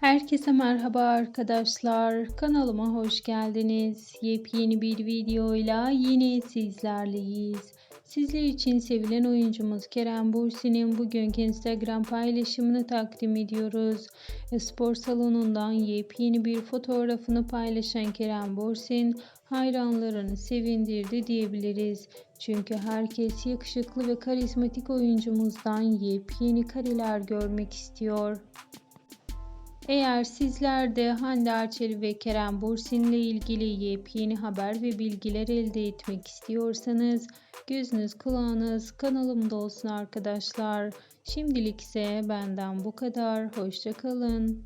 Herkese merhaba arkadaşlar. Kanalıma hoş geldiniz. Yepyeni bir videoyla yine sizlerleyiz. Sizler için sevilen oyuncumuz Kerem Bürsin'in bugünkü Instagram paylaşımını takdim ediyoruz. Spor salonundan yepyeni bir fotoğrafını paylaşan Kerem Bürsin hayranlarını sevindirdi diyebiliriz. Çünkü herkes yakışıklı ve karizmatik oyuncumuzdan yepyeni kareler görmek istiyor. Eğer sizler de Hande Erçel ve Kerem Bürsin ile ilgili yepyeni haber ve bilgiler elde etmek istiyorsanız gözünüz kulağınız kanalımda olsun arkadaşlar. Şimdilik ise benden bu kadar. Hoşçakalın.